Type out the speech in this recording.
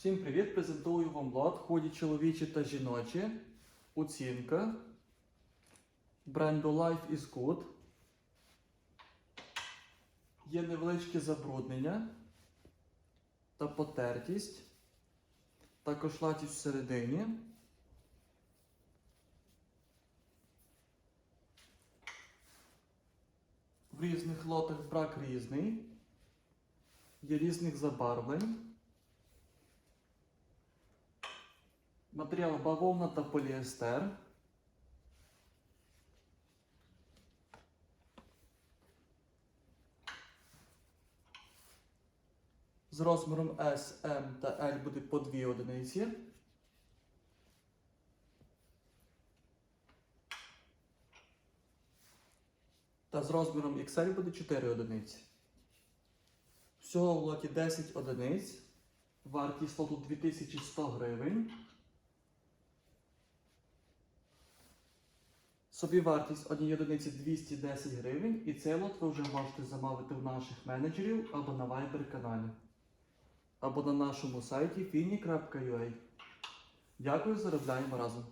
Всім привіт! Презентую вам лот ході чоловічі та жіночі. Оцінка. Бренду Life is Good. Є невеличке забруднення та потертість. Також латість всередині. В різних лотах брак різний. Є різних забарвлень. Матеріал бавовна та поліестер. З розміром S, M та L буде по 2 одиниці. Та з розміром XL буде 4 одиниці. Всього в лоті 10 одиниць. Вартість лоту 2100 гривень. Собівартість однієї одиниці 210 гривень, і цей лот ви вже можете замовити в наших менеджерів або на Viber каналі, або на нашому сайті fini.ua. Дякую, заробляємо разом!